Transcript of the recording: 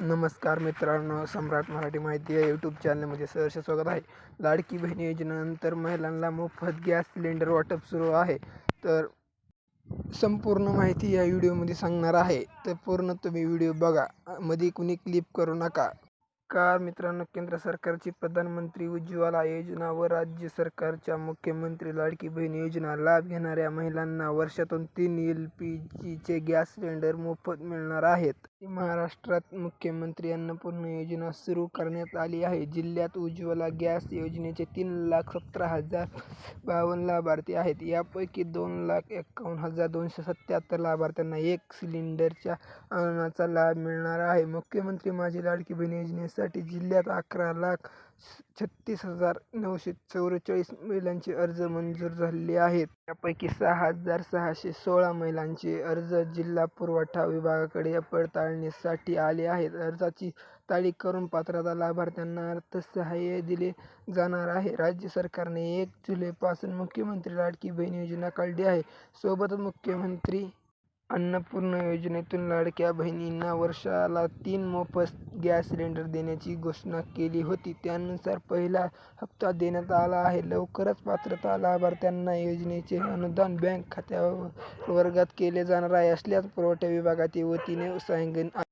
नमस्कार मित्रांनो सम्राट मराठी माहिती या यूट्यूब चॅनलमध्ये सहर्ष स्वागत आहे. लाडकी बहीण योजनेनंतर महिलांना मोफत गॅस सिलेंडर वाटप सुरू आहे. तर संपूर्ण माहिती या व्हिडिओमध्ये सांगणार आहे. तर पूर्ण तुम्ही व्हिडिओ बघा. मध्ये कुणी क्लिप करू नका. कार मित्रांनो केंद्र सरकारची प्रधानमंत्री उज्ज्वला योजना व राज्य सरकारच्या मुख्यमंत्री लाडकी बहीण योजना लाभ घेणाऱ्या महिलांना वर्षातून तीन एल पी जीचे गॅस सिलेंडर मोफत मिळणार आहेत. महाराष्ट्रात मुख्यमंत्री अन्नपूर्णा योजना सुरू करण्यात आली आहे. जिल्ह्यात उज्ज्वला गॅस योजनेचे तीन लाख सतरा हजार बावन्न लाभार्थी आहेत. यापैकी दोन लाख एकावन्न हजार दोनशे सत्याहत्तर लाभार्थ्यांना एक सिलेंडरच्या अनुदानाचा लाभ मिळणार आहे. मुख्यमंत्री माझी लाडकी बहीण साठी जिल्ह्यात अकरा लाख छत्तीस हजार नऊशे चौवेचाळीस महिलांचे अर्ज मंजूर झालेले आहेत. यापैकी सहा हजार सहाशे सोळा महिलांचे अर्ज जिल्हा पुरवठा विभागाकडे पडताळणीसाठी आले आहेत. अर्जाची तारीख करून पात्रता लाभार्थ्यांना अर्थसहाय्य दिले जाणार आहे. राज्य सरकारने एक जुलैपासून मुख्यमंत्री लाडकी बहीण योजना काढली आहे. सोबतच मुख्यमंत्री अन्नपूर्णा योजनेतून लाडक्या बहिणींना वर्षाला तीन मोफत गॅस सिलेंडर देण्याची घोषणा केली होती. त्यानुसार पहिला हप्ता देण्यात आला आहे. लवकरच पात्रता लाभार्थ्यांना योजनेचे अनुदान बँक खात्यावर वर्गात केले जाणार आहे असल्यास पुरवठा विभागाच्या वतीने सांगण्यात